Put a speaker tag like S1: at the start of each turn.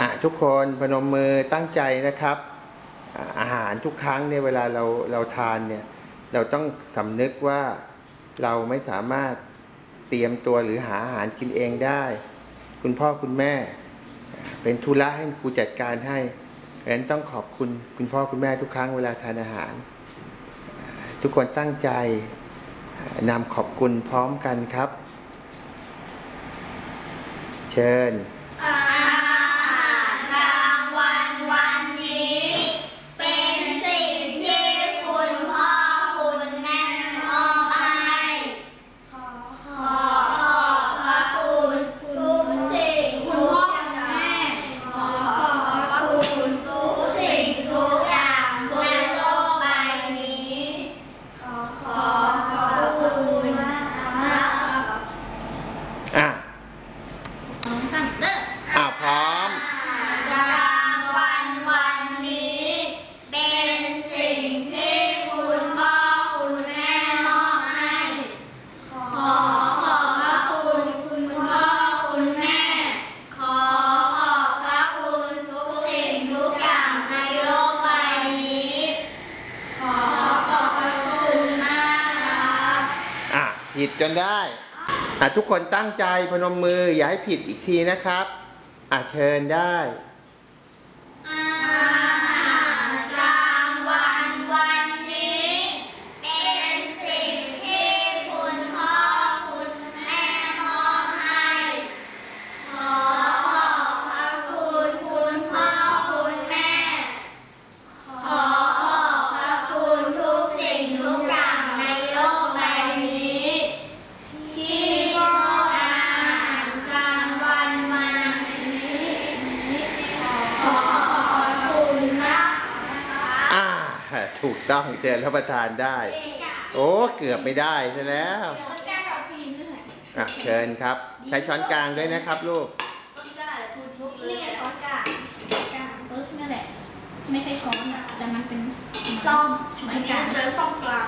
S1: อะทุกคนพนมมือตั้งใจนะครับ อาหารทุกครั้งเนี่ยเวลาเราเราทานเนี่ยเราต้องสำนึกว่าเราไม่สามารถเตรียมตัวหรือหาอาหารกินเองได้ คุณพ่อคุณแม่ เป็นธุระให้ครูจัดการให้ดังนั้นต้องขอบคุณคุณพ่อคุณแม่ทุกครั้งเวลาทานอาหาร ทุกคนตั้งใจอ่านำขอบคุณพร้อมกันครับ เชิญ
S2: อาหารกลางวันวันนี้ เป็นสิ่งที่คุณพ่อคุณแม่มอบให้ขอขอบพระคุณทุกสิ่งทุกอย่างขอขอบพระคุณทุกสิ่งทุกอย่างบนโลกใบนี้ ขอขอบพระคุณนะครับ
S1: อะ
S2: สองสามเริ่ม
S1: อะพร้อม
S2: กลางวันวันนี้ เป็นสิ่งที่คุณพ่อคุณแม่มอบให้ ขอขอบพระคุณคุณพ่อคุณแม่ ขอขอบพระคุณทุกสิ่งทุกอย่างในโลกใบนี้ ขอขอบพระคุณมากครับ
S1: อะ ผิดจนได้อะทุกคนตั้งใจพนมมืออย่าให้ผิดอีกทีนะครับอะเชิญได้ ถูกต้องเชิญรับประทานได้ โอ้เกือบไม่ได้ซะแล้ว
S2: ต้นกล้าเรากินด้วย
S1: อะเชิญครับ ใช้ช้อนกลางด้วยนะครับลูก
S2: ต้นกล้าพูดทุกนี่ช้อนกลางกลางเออนั่นแหละ ไม่ใช่ช้อนอะแต่มันเป็นซ่อมไม้กลางเจอซ่อมกลาง